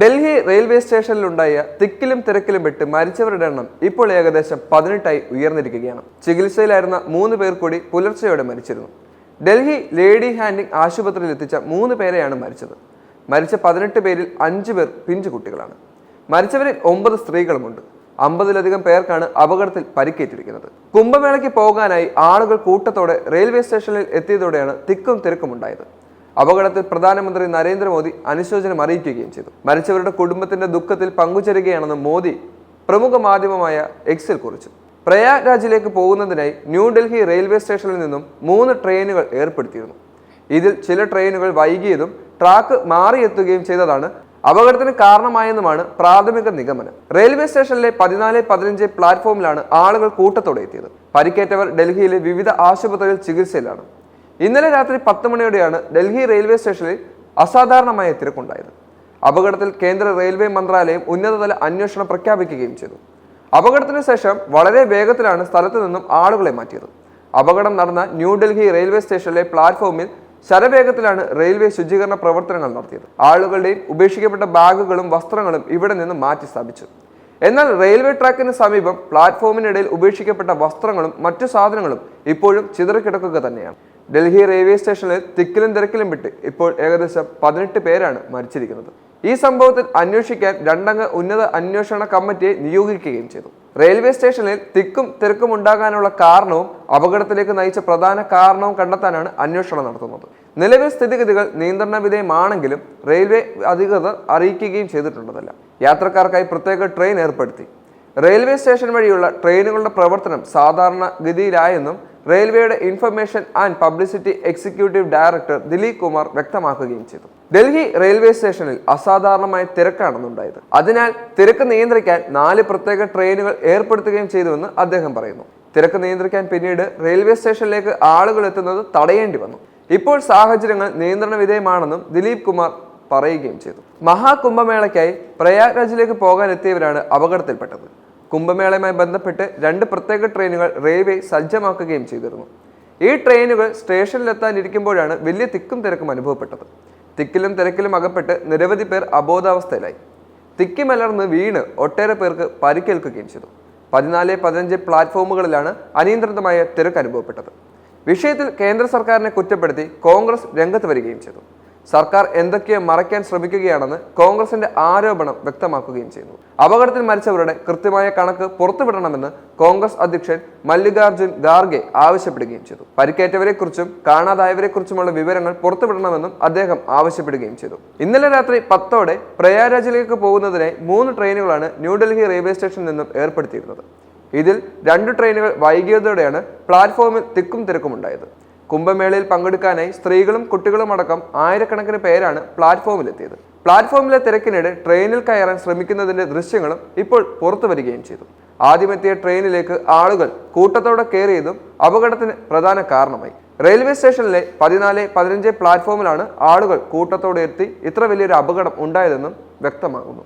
Delhi railway സ്റ്റേഷനിലുണ്ടായ തിക്കിലും തിരക്കിലും പെട്ട് മരിച്ചവരുടെ എണ്ണം ഇപ്പോൾ ഏകദേശം പതിനെട്ടായി ഉയർന്നിരിക്കുകയാണ്. ചികിത്സയിലായിരുന്ന മൂന്ന് പേർ കൂടി പുലർച്ചെയോടെ മരിച്ചിരുന്നു. ഡൽഹി ലേഡി ഹാൻഡിംഗ് ആശുപത്രിയിൽ എത്തിച്ച മൂന്ന് പേരെയാണ് മരിച്ചത്. മരിച്ച പതിനെട്ട് പേരിൽ അഞ്ചു പേർ പിഞ്ചു കുട്ടികളാണ്. മരിച്ചവരിൽ ഒമ്പത് സ്ത്രീകളുമുണ്ട്. അമ്പതിലധികം പേർക്കാണ് അപകടത്തിൽ പരിക്കേറ്റിരിക്കുന്നത്. കുംഭമേളയ്ക്ക് പോകാനായി ആളുകൾ കൂട്ടത്തോടെ റെയിൽവേ സ്റ്റേഷനിൽ എത്തിയതോടെയാണ് തിക്കും തിരക്കും ഉണ്ടായത് അപകടത്തിൽ പ്രധാനമന്ത്രി നരേന്ദ്രമോദി അനുശോചനം അറിയിക്കുകയും ചെയ്തു. മരിച്ചവരുടെ കുടുംബത്തിന്റെ ദുഃഖത്തിൽ പങ്കുചേരുകയാണെന്ന് മോദി പ്രമുഖ മാധ്യമമായ എക്സിൽ കുറിച്ചു. പ്രയാഗ്രാജിലേക്ക് പോകുന്നതിനായി ന്യൂഡൽഹി റെയിൽവേ സ്റ്റേഷനിൽ നിന്നും മൂന്ന് ട്രെയിനുകൾ ഏർപ്പെടുത്തിയിരുന്നു. ഇതിൽ ചില ട്രെയിനുകൾ വൈകിയതും ട്രാക്ക് മാറിയെത്തുകയും ചെയ്തതാണ് അപകടത്തിന് കാരണമായെന്നുമാണ് പ്രാഥമിക നിഗമനം. റെയിൽവേ സ്റ്റേഷനിലെ പതിനാല് പതിനഞ്ച് പ്ലാറ്റ്ഫോമിലാണ് ആളുകൾ കൂട്ടത്തോടെ എത്തിയത്. പരിക്കേറ്റവർ ഡൽഹിയിലെ വിവിധ ആശുപത്രികളിൽ ചികിത്സയിലാണ്. ഇന്നലെ രാത്രി പത്ത് മണിയോടെയാണ് ഡൽഹി റെയിൽവേ സ്റ്റേഷനിൽ അസാധാരണമായ തിരക്കുണ്ടായത്. അപകടത്തിൽ കേന്ദ്ര റെയിൽവേ മന്ത്രാലയം ഉന്നതതല അന്വേഷണം പ്രഖ്യാപിക്കുകയും ചെയ്തു. അപകടത്തിന് ശേഷം വളരെ വേഗത്തിലാണ് സ്ഥലത്തു നിന്നും ആളുകളെ മാറ്റിയത്. അപകടം നടന്ന ന്യൂഡൽഹി റെയിൽവേ സ്റ്റേഷനിലെ പ്ലാറ്റ്ഫോമിൽ ശരവേഗത്തിലാണ് റെയിൽവേ ശുചീകരണ പ്രവർത്തനങ്ങൾ നടത്തിയത്. ആളുകളുടെയും ഉപേക്ഷിക്കപ്പെട്ട ബാഗുകളും വസ്ത്രങ്ങളും ഇവിടെ നിന്ന് മാറ്റി സ്ഥാപിച്ചു. എന്നാൽ റെയിൽവേ ട്രാക്കിന് സമീപം പ്ലാറ്റ്ഫോമിനിടയിൽ ഉപേക്ഷിക്കപ്പെട്ട വസ്ത്രങ്ങളും മറ്റു സാധനങ്ങളും ഇപ്പോഴും ചിതറിക്കിടക്കുക തന്നെയാണ്. ഡൽഹി റെയിൽവേ സ്റ്റേഷനിൽ തിക്കിലും തിരക്കിലും വിട്ട് ഇപ്പോൾ ഏകദേശം പതിനെട്ട് പേരാണ് മരിച്ചിരിക്കുന്നത്. ഈ സംഭവത്തിൽ അന്വേഷിക്കാൻ രണ്ടംഗ ഉന്നത അന്വേഷണ കമ്മിറ്റിയെ നിയോഗിക്കുകയും ചെയ്തു. റെയിൽവേ സ്റ്റേഷനിൽ തിക്കും തിരക്കും ഉണ്ടാകാനുള്ള കാരണവും അപകടത്തിലേക്ക് നയിച്ച പ്രധാന കാരണവും കണ്ടെത്താനാണ് അന്വേഷണം നടത്തുന്നത്. നിലവിൽ സ്ഥിതിഗതികൾ നിയന്ത്രണ വിധേയമാണെങ്കിലും റെയിൽവേ അധികൃതർ അറിയിക്കുകയും ചെയ്തിട്ടുള്ളതല്ല. യാത്രക്കാർക്കായി പ്രത്യേക ട്രെയിൻ ഏർപ്പെടുത്തി. റെയിൽവേ സ്റ്റേഷൻ വഴിയുള്ള ട്രെയിനുകളുടെ പ്രവർത്തനം സാധാരണ ഗതിയിലായെന്നും റെയിൽവേയുടെ information and publicity executive director Dilip Kumar വ്യക്തമാക്കുകയും ചെയ്തു. ഡൽഹി റെയിൽവേ സ്റ്റേഷനിൽ അസാധാരണമായ തിരക്കാണെന്നുണ്ടായത് അതിനാൽ തിരക്ക് നിയന്ത്രിക്കാൻ നാല് പ്രത്യേക ട്രെയിനുകൾ ഏർപ്പെടുത്തുകയും ചെയ്തുവെന്ന് അദ്ദേഹം പറയുന്നു. തിരക്ക് നിയന്ത്രിക്കാൻ പിന്നീട് റെയിൽവേ സ്റ്റേഷനിലേക്ക് ആളുകൾ എത്തുന്നത് തടയേണ്ടി വന്നു. ഇപ്പോൾ സാഹചര്യങ്ങൾ നിയന്ത്രണ വിധേയമാണെന്നും ദിലീപ് കുമാർ പറയുകയും ചെയ്തു. മഹാകുംഭമേളയ്ക്കായി പ്രയാഗ്രാജിലേക്ക് പോകാൻ എത്തിയവരാണ് അപകടത്തിൽപ്പെട്ടത്. കുംഭമേളയുമായി ബന്ധപ്പെട്ട് രണ്ട് പ്രത്യേക ട്രെയിനുകൾ റെയിൽവേ സജ്ജമാക്കുകയും ചെയ്തിരുന്നു. ഈ ട്രെയിനുകൾ സ്റ്റേഷനിലെത്താനിരിക്കുമ്പോഴാണ് വലിയ തിക്കും തിരക്കും അനുഭവപ്പെട്ടത്. തിക്കിലും തിരക്കിലും അകപ്പെട്ട് നിരവധി പേർ അബോധാവസ്ഥയിലായി. തിക്കിമലർന്ന് വീണ് ഒട്ടേറെ പേർക്ക് പരിക്കേൽക്കുകയും ചെയ്തു. പതിനാല് പതിനഞ്ച് പ്ലാറ്റ്ഫോമുകളിലാണ് അനിയന്ത്രിതമായ തിരക്ക് അനുഭവപ്പെട്ടത്. വിഷയത്തിൽ കേന്ദ്ര സർക്കാരിനെ കുറ്റപ്പെടുത്തി കോൺഗ്രസ് രംഗത്ത് വരികയും ചെയ്തു. സർക്കാർ എന്തൊക്കെയോ മറയ്ക്കാൻ ശ്രമിക്കുകയാണെന്ന് കോൺഗ്രസിന്റെ ആരോപണം വ്യക്തമാക്കുകയും ചെയ്യുന്നു അപകടത്തിൽ മരിച്ചവരുടെ കൃത്യമായ കണക്ക് പുറത്തുവിടണമെന്ന് കോൺഗ്രസ് അധ്യക്ഷൻ മല്ലികാർജുൻ ഖാർഗെ ആവശ്യപ്പെടുകയും ചെയ്തു. പരിക്കേറ്റവരെക്കുറിച്ചും കാണാതായവരെക്കുറിച്ചുമുള്ള വിവരങ്ങൾ പുറത്തുവിടണമെന്നും അദ്ദേഹം ആവശ്യപ്പെടുകയും ചെയ്തു. ഇന്നലെ രാത്രി പത്തോടെ പ്രയാരാജിലേക്ക് പോകുന്നതിനെ മൂന്ന് ട്രെയിനുകളാണ് ന്യൂഡൽഹി റെയിൽവേ സ്റ്റേഷനിൽ നിന്നും ഏർപ്പെടുത്തിയിരുന്നത്. ഇതിൽ രണ്ട് ട്രെയിനുകൾ വൈകിയതോടെയാണ് പ്ലാറ്റ്ഫോമിൽ തിക്കും തിരക്കും ഉണ്ടായത് കുംഭമേളയിൽ പങ്കെടുക്കാനായി സ്ത്രീകളും കുട്ടികളും അടക്കം ആയിരക്കണക്കിന് പേരാണ് പ്ലാറ്റ്ഫോമിലെത്തിയത്. പ്ലാറ്റ്ഫോമിലെ തിരക്കിനിടെ ട്രെയിനിൽ കയറാൻ ശ്രമിക്കുന്നതിന്റെ ദൃശ്യങ്ങളും ഇപ്പോൾ പുറത്തു വരികയും ചെയ്തു. ആദ്യമെത്തിയ ട്രെയിനിലേക്ക് ആളുകൾ കൂട്ടത്തോടെ കയറിയതും അപകടത്തിന് പ്രധാന കാരണമായി. റെയിൽവേ സ്റ്റേഷനിലെ പതിനാല് പതിനഞ്ച് പ്ലാറ്റ്ഫോമിലാണ് ആളുകൾ കൂട്ടത്തോടെ എത്തി ഇത്ര വലിയൊരു അപകടം ഉണ്ടായതെന്നും വ്യക്തമാകുന്നു.